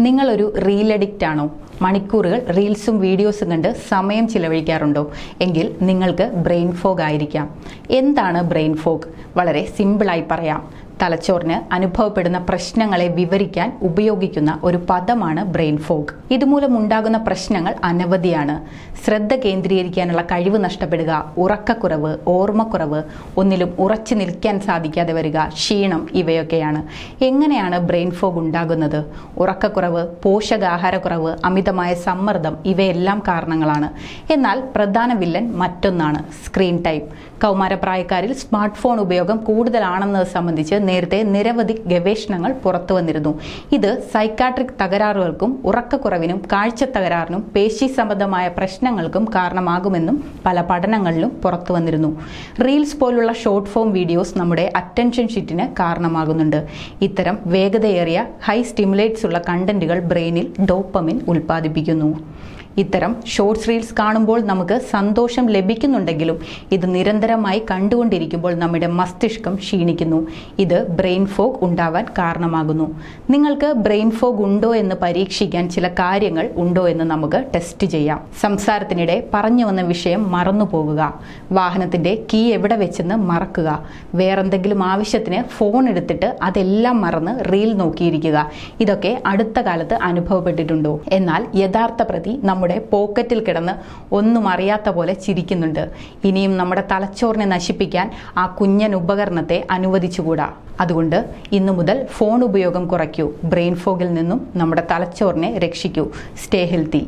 നിങ്ങളൊരു reel addict ആണോ? മണിക്കൂറുകൾ റീൽസും വീഡിയോസും കണ്ട് സമയം ചിലവഴിക്കാറുണ്ടോ? എങ്കിൽ നിങ്ങൾക്ക് ബ്രെയിൻ ഫോഗ് ആയിരിക്കാം. എന്താണ് ബ്രെയിൻ ഫോഗ് വളരെ സിമ്പിളായി പറയാം. തലച്ചോറിന് അനുഭവപ്പെടുന്ന പ്രശ്നങ്ങളെ വിവരിക്കാൻ ഉപയോഗിക്കുന്ന ഒരു പദമാണ് ബ്രെയിൻ ഫോഗ്. ഇതുമൂലം ഉണ്ടാകുന്ന പ്രശ്നങ്ങൾ അനവധിയാണ്. ശ്രദ്ധ കേന്ദ്രീകരിക്കാനുള്ള കഴിവ് നഷ്ടപ്പെടുക ഉറക്കക്കുറവ് ഓർമ്മക്കുറവ് ഒന്നിലും ഉറച്ചു നിൽക്കാൻ സാധിക്കാതെ വരിക ക്ഷീണം ഇവയൊക്കെയാണ്. എങ്ങനെയാണ് ബ്രെയിൻ ഫോഗ് ഉണ്ടാകുന്നത്? ഉറക്കക്കുറവ് പോഷകാഹാരക്കുറവ് അമിതമായ സമ്മർദ്ദം ഇവയെല്ലാം കാരണങ്ങളാണ്. എന്നാൽ പ്രധാന വില്ലൻ മറ്റൊന്നാണ് സ്ക്രീൻ ടൈം. കൗമാരപ്രായക്കാരിൽ സ്മാർട്ട് ഫോൺ ഉപയോഗം കൂടുതലാണെന്നത് സംബന്ധിച്ച് നേരത്തെ നിരവധി ഗവേഷണങ്ങൾ പുറത്തു വന്നിരുന്നു. ഇത് സൈക്കാട്രിക് തകരാറുകൾക്കും ഉറക്കക്കുറവിനും കാഴ്ച തകരാറിനും പേശി സംബന്ധമായ പ്രശ്നങ്ങൾക്കും കാരണമാകുമെന്നും പല പഠനങ്ങളിലും പുറത്തു വന്നിരുന്നു. റീൽസ് പോലുള്ള ഷോർട്ട് ഫോം വീഡിയോസ് നമ്മുടെ അറ്റൻഷൻ ഷീറ്റിന് കാരണമാകുന്നുണ്ട്. ഇത്തരം വേഗതയേറിയ ഹൈ സ്റ്റിമുലേറ്റ്സ് ഉള്ള കണ്ടന്റുകൾ ബ്രെയിനിൽ ഡോപ്പമിൻ ഉൽപ്പാദിപ്പിക്കുന്നു. ഇത്തരം ഷോർട്സ് റീൽസ് കാണുമ്പോൾ നമുക്ക് സന്തോഷം ലഭിക്കുന്നുണ്ടെങ്കിലും ഇത് നിരന്തരമായി കണ്ടുകൊണ്ടിരിക്കുമ്പോൾ നമ്മുടെ മസ്തിഷ്കം ക്ഷീണിക്കുന്നു. ഇത് ബ്രെയിൻ ഫോഗ് ഉണ്ടാവാൻ കാരണമാകുന്നു. നിങ്ങൾക്ക് ബ്രെയിൻ ഫോഗ് ഉണ്ടോ എന്ന് പരീക്ഷിക്കാൻ ചില കാര്യങ്ങൾ ഉണ്ടോ എന്ന് നമുക്ക് ടെസ്റ്റ് ചെയ്യാം. സംസാരത്തിനിടെ പറഞ്ഞു വന്ന വിഷയം മറന്നു പോകുക വാഹനത്തിന്റെ കീ എവിടെ വെച്ചെന്ന് മറക്കുക. വേറെന്തെങ്കിലും ആവശ്യത്തിന് ഫോൺ എടുത്തിട്ട് അതെല്ലാം മറന്ന് റീൽ നോക്കിയിരിക്കുക. ഇതൊക്കെ അടുത്ത കാലത്ത് അനുഭവപ്പെട്ടിട്ടുണ്ടോ? എന്നാൽ യഥാർത്ഥ പ്രതി നമ്മുടെ പോക്കറ്റിൽ കിടന്ന് ഒന്നും അറിയാത്ത പോലെ ചിരിക്കുന്നുണ്ട്. ഇനിയും നമ്മുടെ തലച്ചോറിനെ നശിപ്പിക്കാൻ ആ കുഞ്ഞൻ ഉപകരണത്തെ അനുവദിച്ചുകൂടാ. അതുകൊണ്ട് ഇന്നു മുതൽ ഫോൺ ഉപയോഗം കുറയ്ക്കൂ. ബ്രെയിൻ ഫോഗിൽ നിന്നും നമ്മുടെ തലച്ചോറിനെ രക്ഷിക്കൂ. Stay healthy.